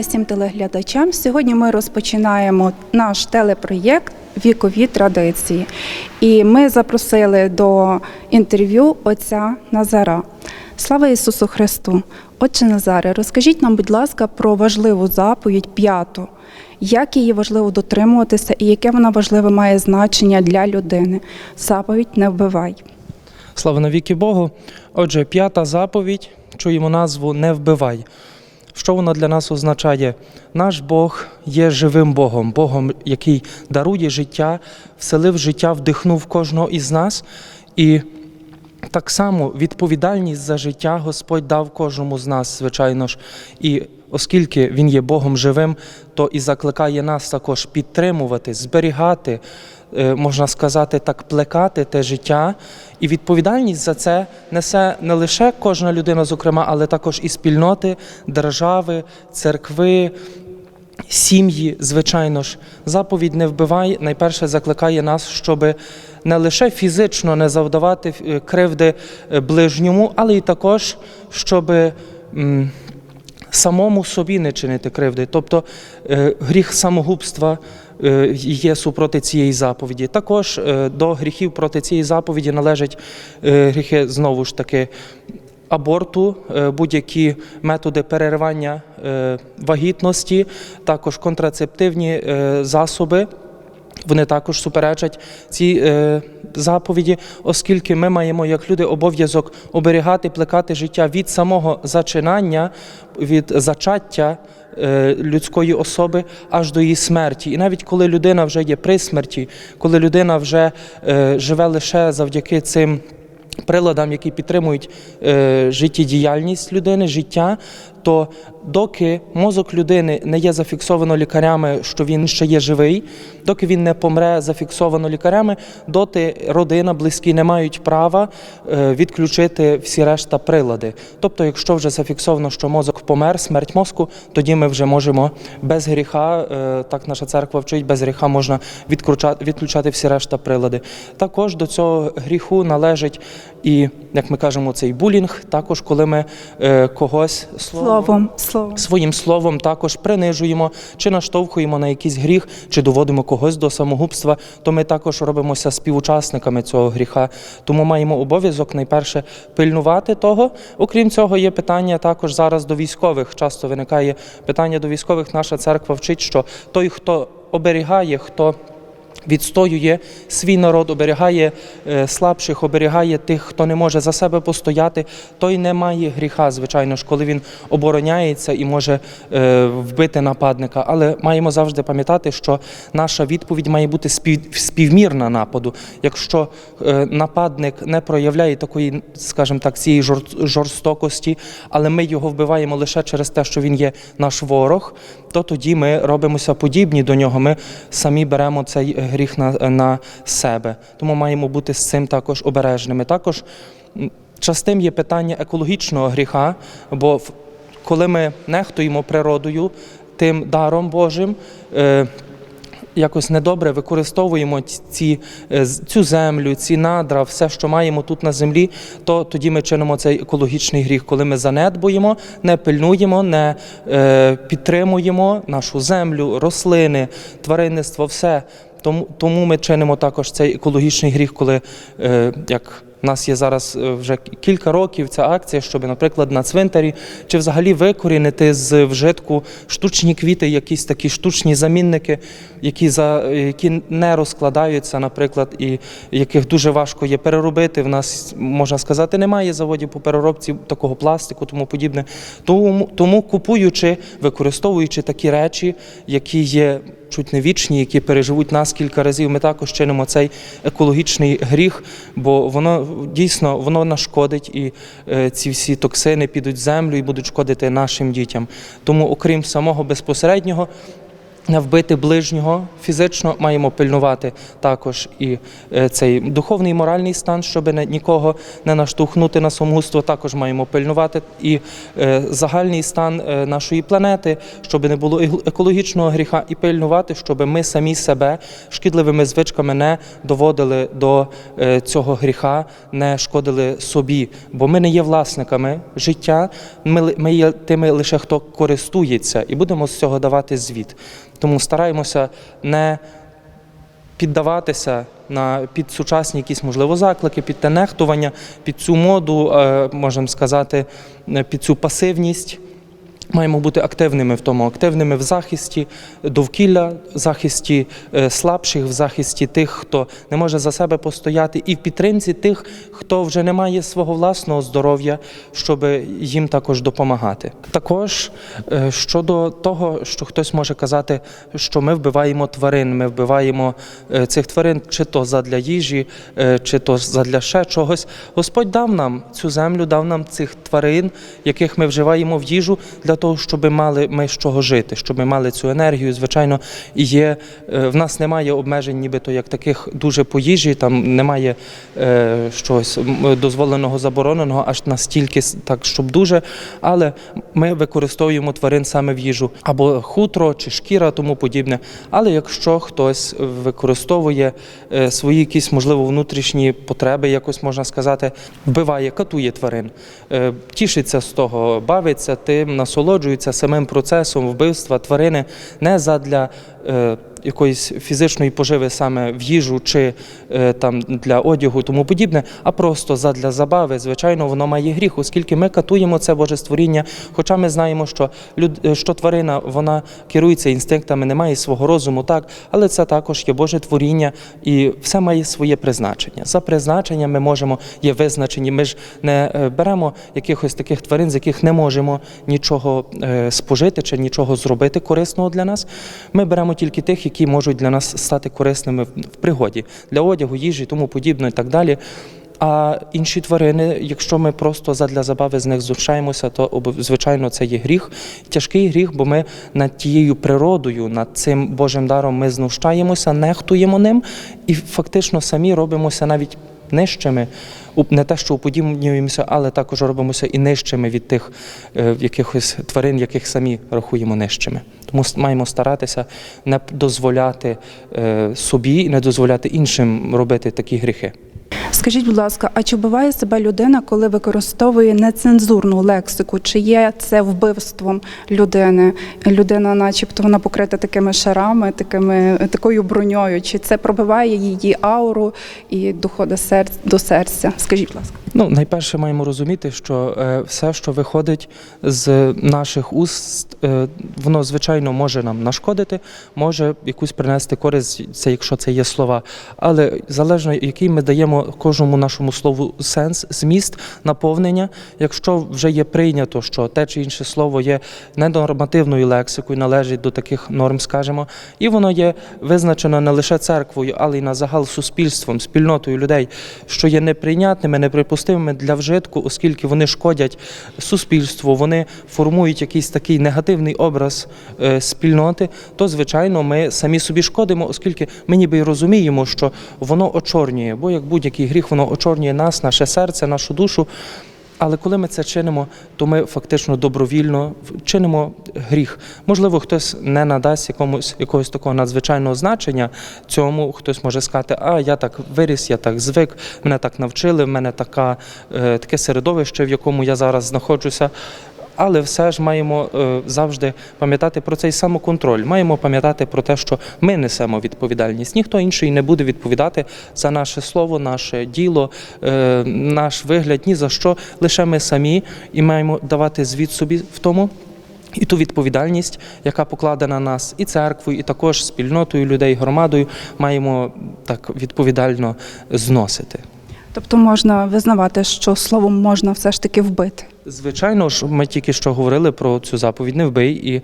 Усім телеглядачам. Сьогодні ми розпочинаємо наш телепроєкт Вікові традиції. І ми запросили до інтерв'ю отця Назара. Слава Ісусу Христу! Отче Назаре, розкажіть нам, будь ласка, про важливу заповідь п'яту. Як її важливо дотримуватися і яке вона важливе має значення для людини? Заповідь не вбивай. Слава навіки Богу. Отже, п'ята заповідь, чуємо назву Не вбивай. Що вона для нас означає? Наш Бог є живим Богом, Богом, який дарує життя, вселив життя, вдихнув кожного із нас. І так само відповідальність за життя Господь дав кожному з нас, звичайно ж. І оскільки Він є Богом живим, то і закликає нас також підтримувати, зберігати, можна сказати, так, плекати те життя. І відповідальність за це несе не лише кожна людина, зокрема, але також і спільноти, держави, церкви. Сім'ї, звичайно ж, заповідь не вбивай, найперше закликає нас, щоб не лише фізично не завдавати е, кривди е, ближньому, але й також, щоб самому собі не чинити кривди. Тобто е, гріх самогубства е, є супроти цієї заповіді. Також е, до гріхів проти цієї заповіді належать гріхи знову ж таки. Аборту, будь-які методи переривання вагітності, також контрацептивні засоби. Вони також суперечать цій е, заповіді, оскільки ми маємо як люди обов'язок оберігати, плекати життя від самого зачинання, від зачаття е, людської особи аж до її смерті. І навіть коли людина вже є при смерті, коли людина вже е, живе лише завдяки цим приладам, які підтримують е, життєдіяльність людини, життя, то доки мозок людини не є зафіксовано лікарями, що він ще є живий, доки він не помре зафіксовано лікарями, доти родина, близькі не мають права е, відключити всі решта прилади. Тобто, якщо вже зафіксовано, що мозок помер, смерть мозку, тоді ми вже можемо без гріха, е, так наша церква вчить, без гріха можна відключати, всі решта прилади. Також до цього гріху належить і, як ми кажемо, цей булінг, також коли ми е, когось Словом, словом. своїм словом також принижуємо чи наштовхуємо на якийсь гріх, чи доводимо когось до самогубства, то ми також робимося співучасниками цього гріха. Тому маємо обов'язок найперше пильнувати того. Окрім цього, є питання також зараз до військових. Часто виникає питання до військових. Наша церква вчить, що той, хто оберігає, хто Відстоює свій народ, оберігає е, слабших, оберігає тих, хто не може за себе постояти, той не має гріха, звичайно ж, коли він обороняється і може е, вбити нападника. Але маємо завжди пам'ятати, що наша відповідь має бути спів, співмірна нападу. Якщо е, нападник не проявляє такої, скажімо так, цієї жор- жорстокості, але ми його вбиваємо лише через те, що він є наш ворог, то тоді ми робимося подібні до нього. Ми самі беремо цей гріх на, на себе. Тому маємо бути з цим також обережними. Також частим є питання екологічного гріха, бо коли ми нехтуємо природою, тим даром Божим. Е, Якось недобре використовуємо ці- е, цю землю, ці надра, все, що маємо тут на землі, то тоді ми чинимо цей екологічний гріх, коли ми занедбуємо, не пильнуємо, не е, підтримуємо нашу землю, рослини, тваринництво, все. Тому, тому ми чинимо також цей екологічний гріх, коли е, як. У нас є зараз е, вже кілька років ця акція, щоб, наприклад, на цвинтарі чи взагалі викорінити з вжитку штучні квіти, якісь такі штучні замінники, які за які не розкладаються, наприклад, і яких дуже важко є переробити. В нас можна сказати, немає заводів по переробці такого пластику, тому подібне. Тому, тому купуючи, використовуючи такі речі, які є чуть не вічні, які переживуть нас кілька разів, ми також чинимо цей екологічний гріх, бо воно дійсно воно нашкодить, і е, ці всі токсини підуть в землю і будуть шкодити нашим дітям. Тому, окрім самого безпосереднього не вбити ближнього фізично, маємо пильнувати також і е, цей духовний і моральний стан, щоб нікого не наштовхнути на самогубство. Також маємо пильнувати і е, загальний стан е, нашої планети, щоб не було екологічного гріха, і пильнувати, щоб ми самі себе шкідливими звичками не доводили до цього гріха, не шкодили собі. Бо ми не є власниками життя, ми є тими лише хто користується, і будемо з цього давати звіт. Тому стараємося не піддаватися на під сучасні якісь можливо заклики, під те нехтування, під цю моду, е, можемо сказати, е, під цю пасивність. Маємо бути активними в тому, активними в захисті довкілля, в захисті е, слабших, в захисті тих, хто не може за себе постояти, і в підтримці тих, хто вже не має свого власного здоров'я, щоб їм також допомагати. Також е, щодо того, що хтось може казати, що ми вбиваємо тварин, ми вбиваємо е, цих тварин, чи то задля їжі, чи то задля ще чогось. Господь дав нам цю землю, дав нам цих тварин, яких ми вживаємо в їжу, для того, щоб мали ми з чого жити, щоб ми мали цю енергію. Звичайно, є е, в нас немає обмежень, нібито як таких дуже по їжі, там немає е, щось дозволеного, забороненого, аж настільки так, щоб дуже. Але ми використовуємо тварин саме в їжу або хутро чи шкіра, тому подібне. Але якщо хтось використовує е, свої якісь, можливо, внутрішні потреби, якось можна сказати, вбиває, катує тварин, е, тішиться з того, бавиться тим, насолоджується самим процесом вбивства тварини не задля е, якоїсь фізичної поживи саме в їжу чи е, там для одягу, тому подібне, а просто задля забави, звичайно, воно має гріх, оскільки ми катуємо це Боже створіння, хоча ми знаємо, що люд, е, що тварина вона керується інстинктами, не має свого розуму, так, але це також є Боже творіння, і все має своє призначення. За призначенням ми можемо є визначені. Ми ж не е, беремо якихось таких тварин, з яких не можемо нічого спожити чи нічого зробити корисного для нас. Ми беремо тільки тих, які можуть для нас стати корисними в пригоді для одягу, їжі, тому подібне, і так далі. А інші тварини, якщо ми просто задля забави з них знущаємося, то звичайно це є гріх, тяжкий гріх, бо ми над тією природою, над цим Божим даром ми знущаємося, нехтуємо ним і фактично самі робимося навіть нижчими, не те, що уподібнюємося, але також робимося і нижчими від тих е, якихось тварин, яких самі рахуємо нижчими. Тому маємо старатися не дозволяти е, собі і не дозволяти іншим робити такі гріхи. Скажіть, будь ласка, а чи вбиває себе людина, коли використовує нецензурну лексику? Чи є це вбивством людини? Людина, начебто, вона покрита такими шарами, такими такою броньою? Чи це пробиває її ауру і доходить до серця? Скажіть, будь ласка. Ну, найперше маємо розуміти, що е, все, що виходить з наших уст, е, воно звичайно може нам нашкодити, може якусь принести користь, це якщо це є слова. Але залежно, який ми даємо кожному нашому слову сенс, зміст, наповнення, якщо вже є прийнято, що те чи інше слово є ненормативною лексикою, належить до таких норм, скажімо, і воно є визначено не лише церквою, але й на загал суспільством, спільнотою людей, що є неприйнятними, неприпустимими для вжитку, оскільки вони шкодять суспільству, вони формують якийсь такий негативний образ е, спільноти, то звичайно ми самі собі шкодимо, оскільки ми ніби й розуміємо, що воно очорнює, бо як будь-який гріх, воно очорнює нас, наше серце, нашу душу. Але коли ми це чинимо, то ми фактично добровільно чинимо гріх. Можливо, хтось не надасть якомусь якогось такого надзвичайного значення цьому. Хтось може сказати, а я так виріс, я так звик, мене так навчили, в мене така, е, таке середовище, в якому я зараз знаходжуся. Але все ж маємо е, завжди пам'ятати про цей самоконтроль. Маємо пам'ятати про те, що ми несемо відповідальність. Ніхто інший не буде відповідати за наше слово, наше діло, е, наш вигляд, ні за що. Лише ми самі і маємо давати звіт собі в тому. І ту відповідальність, яка покладена на нас, і церквою, і також спільнотою людей, громадою, маємо так відповідально зносити. Тобто можна визнавати, що словом можна все ж таки вбити. Звичайно ж, ми тільки що говорили про цю заповідь не вбий і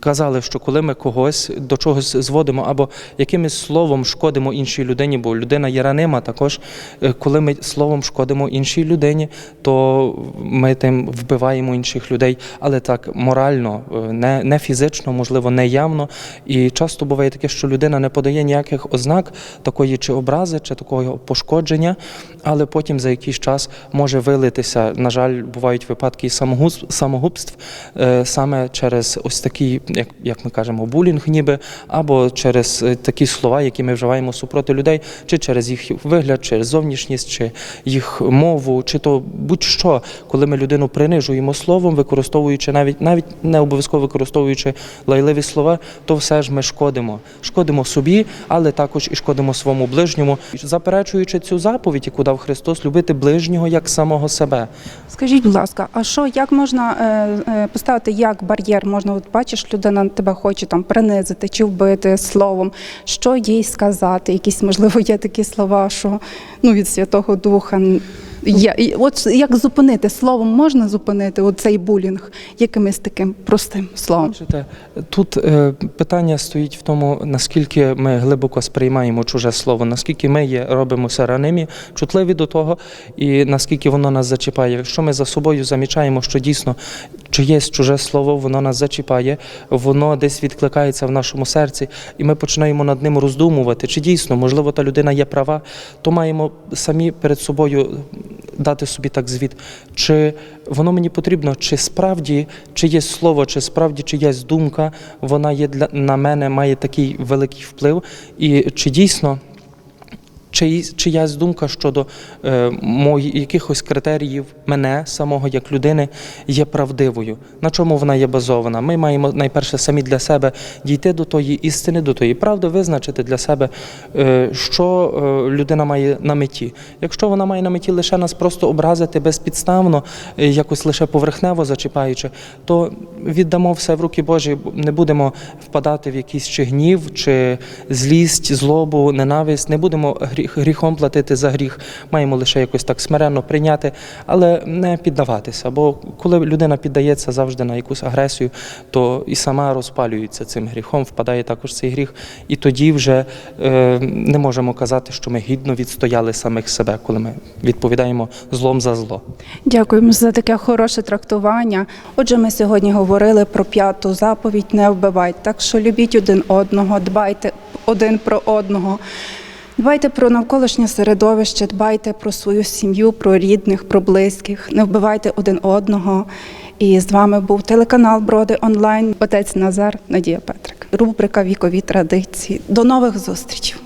казали, що коли ми когось до чогось зводимо або якимось словом шкодимо іншій людині, бо людина є ранима, також е, коли ми словом шкодимо іншій людині, то ми тим вбиваємо інших людей, але так морально, е, не, не фізично, можливо, не явно. І часто буває таке, що людина не подає ніяких ознак такої чи образи, чи такого пошкодження, але потім за якийсь час може вилитися. На жаль, бувають випадки самогубств, е, саме через ось такий, як, як ми кажемо, булінг, ніби, або через е, такі слова, які ми вживаємо супроти людей, чи через їх вигляд, через зовнішність, чи їх мову, чи то будь-що, коли ми людину принижуємо словом, використовуючи навіть навіть не обов'язково використовуючи лайливі слова, то все ж ми шкодимо. Шкодимо собі, але також і шкодимо своєму ближньому, заперечуючи цю заповідь, яку дав Христос, любити ближнього як самого себе. Скажіть, будь ласка, а що як можна е, е, поставити як бар'єр? Можна, от бачиш, людина тебе хоче там принизити чи вбити словом. Що їй сказати? Якісь можливо є такі слова, що ну від Святого Духа. Є. І От як зупинити словом можна зупинити цей булінг якимось таким простим словом? Бачите, тут е, питання стоїть в тому, наскільки ми глибоко сприймаємо чуже слово, наскільки ми є, робимося ранимі, чутливі до того, і наскільки воно нас зачіпає. Якщо ми за собою замічаємо, що дійсно чиєсь чуже слово, воно нас зачіпає, воно десь відкликається в нашому серці, і ми починаємо над ним роздумувати, чи дійсно, можливо, та людина є права, то маємо самі перед собою дати собі так звіт, чи воно мені потрібно, чи справді чиєсь слово, чи справді чиясь думка, вона є для на мене, має такий великий вплив, і чи дійсно. Чиї- чиясь думка щодо е, мої, якихось критеріїв мене самого як людини є правдивою. На чому вона є базована? Ми маємо найперше самі для себе дійти до тої істини, до тої правди, визначити для себе, е, що е, людина має на меті. Якщо вона має на меті лише нас просто образити безпідставно, е, якось лише поверхнево зачіпаючи, то віддамо все в руки Божі, не будемо впадати в якийсь чи гнів, чи злість, злобу, ненависть, не будемо гріх, гріхом платити за гріх. Маємо лише якось так смиренно прийняти, але не піддаватися. Бо коли людина піддається завжди на якусь агресію, то і сама розпалюється цим гріхом, впадає також цей гріх, і тоді вже е, не можемо казати, що ми гідно відстояли самих себе, коли ми відповідаємо злом за зло. Дякуємо за таке хороше трактування. Отже, ми сьогодні говорили про п'яту заповідь не вбивайте. Так що любіть один одного, дбайте один про одного. Дбайте про навколишнє середовище, дбайте про свою сім'ю, про рідних, про близьких. Не вбивайте один одного. І з вами був телеканал Броди онлайн. Отець Назар, Надія Петрик. Рубрика Вікові традиції. До нових зустрічей.